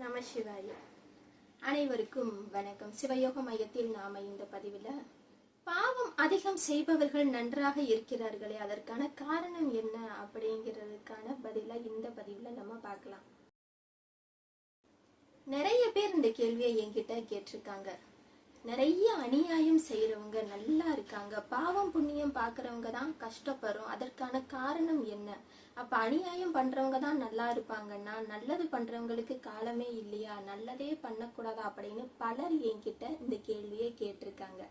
நம சிவாய. அனைவருக்கும் வணக்கம். சிவயோக மையத்தில் நாம இந்த பதிவில் பாவம் அதிகம் செய்பவர்கள் நன்றாக இருக்கிறார்களே அதற்கான காரணம் என்ன அப்படிங்கிறதுக்கான பதிலை இந்த பதிவில் நம்ம பார்க்கலாம். நிறைய பேர் இந்த கேள்வியை என்கிட்ட கேட்டிருக்காங்க. நிறைய அநியாயம் செய்கிறவங்க நல்லா இருக்காங்க. பாவம் புண்ணியம் பார்க்குறவங்க தான் கஷ்டப்படுறோம். அதற்கான காரணம் என்ன? அப்போ அநியாயம் பண்ணுறவங்க தான் நல்லா இருப்பாங்கன்னா நல்லது பண்ணுறவங்களுக்கு காலமே இல்லையா? நல்லதே பண்ணக்கூடாதா? அப்படின்னு பலர் என்கிட்ட இந்த கேள்வியை கேட்டிருக்காங்க.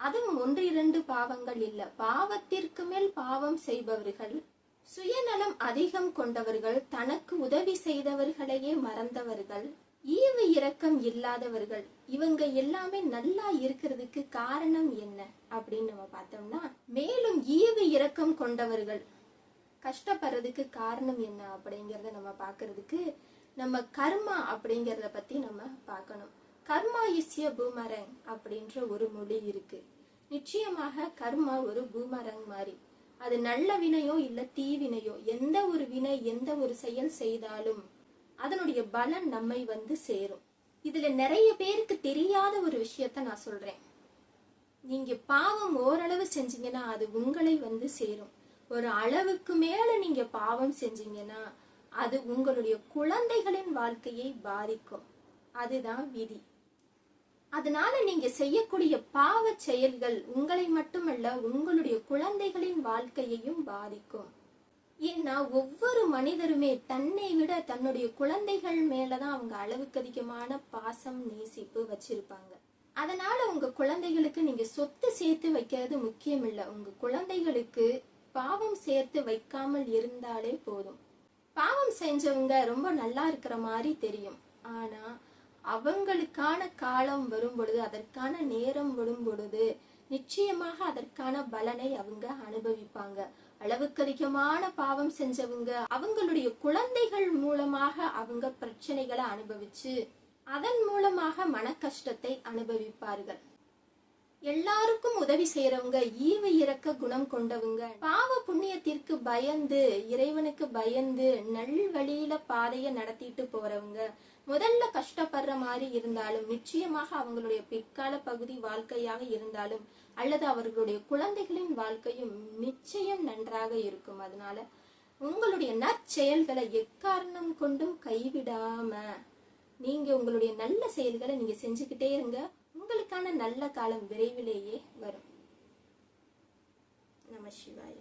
அதுவும் ஒன்று இரண்டு பாவங்கள் இல்லை. பாவத்திற்கு மேல் பாவம் செய்பவர்கள் சுயநலம் அதிகம் கொண்டவர்கள் தனக்கு உதவி செய்தவர்களையே மறந்தவர்கள் ஈவு இரக்கம் இல்லாதவர்கள் இவங்க எல்லாமே நல்லா இருக்கிறதுக்கு காரணம் என்ன அப்படின்னு நம்ம பார்த்தோம்னா மேலும் ஈவு இரக்கம் கொண்டவர்கள் கஷ்டப்படுறதுக்கு காரணம் என்ன அப்படிங்கிறத நம்ம பார்க்கறதுக்கு நம்ம கர்மா அப்படிங்கிறத பத்தி நம்ம பார்க்கணும். கர்மா இஸ்ய பூமரங் அப்படின்ற ஒரு மொழி இருக்கு. நிச்சயமாக கர்மா ஒரு பூமரங் மாதிரி அது நல்ல வினையோ இல்ல தீவினையோ எந்த ஒரு வினை எந்த ஒரு செயல் செய்தாலும் அதனுடைய பலன் நம்மை வந்து சேரும். இதுல நிறைய பேருக்கு தெரியாத ஒரு விஷயத்த நான் சொல்றேன். நீங்க பாவம் ஓரளவு செஞ்சீங்கன்னா அது உங்களை வந்து சேரும். ஒரு அளவுக்கு மேல நீங்க பாவம் செஞ்சீங்கன்னா அது உங்களுடைய குழந்தைகளின் வாழ்க்கையை பாதிக்கும். அதுதான் விதி. அதனால நீங்க செய்யக்கூடிய பாவ செயல்கள் உங்களை மட்டுமல்ல உங்களுடைய குழந்தைகளின் வாழ்க்கையையும் பாதிக்கும். ஏன்னா ஒவ்வொரு மனிதருமே தன்னை விட தன்னுடைய குழந்தைகள் மேலதான் அவங்க அளவுக்கு அதிகமான பாசம் நேசிப்பு வச்சிருப்பாங்க. அதனால உங்க குழந்தைகளுக்கு நீங்க சொத்து சேர்த்து வைக்கிறது முக்கியம் இல்ல உங்க குழந்தைகளுக்கு பாவம் சேர்த்து வைக்காமல் இருந்தாலே போதும். பாவம் செஞ்சவங்க ரொம்ப நல்லா இருக்கிற மாதிரி தெரியும். ஆனா அவங்களுக்கான காலம் வரும் பொழுது அதற்கான நேரம் வரும் பொழுது நிச்சயமாக அதற்கான பலனை அவங்க அனுபவிப்பாங்க. அளவுக்கு அதிகமான பாவம் செஞ்சவங்க அவங்களுடைய குழந்தைகள் மூலமாக அவங்க பிரச்சனைகளை அனுபவிச்சு அதன் மூலமாக மன கஷ்டத்தை அனுபவிப்பார்கள். எல்லாருக்கும் உதவி செய்யறவங்க ஈவு இறக்க குணம் கொண்டவங்க. பாவ புண்ணியத்திற்கு பயந்து இறைவனுக்கு பயந்து நல் வழியில பாதைய நடத்திட்டு போறவங்க. முதல்ல கஷ்டப்படுற மாதிரி இருந்தாலும் நிச்சயமாக அவங்களுடைய பிற்கால பகுதி வாழ்க்கையாக இருந்தாலும் அல்லது அவர்களுடைய குழந்தைகளின் வாழ்க்கையும் நிச்சயம் நன்றாக இருக்கும். அதனால உங்களுடைய நற்செயல்களை எக்காரணம் கொண்டும் கைவிடாம நீங்க உங்களுடைய நல்ல செயல்களை நீங்க செஞ்சுக்கிட்டே இருங்க. உங்களுக்கான நல்ல காலம் விரைவிலேயே வரும். நம சிவாய.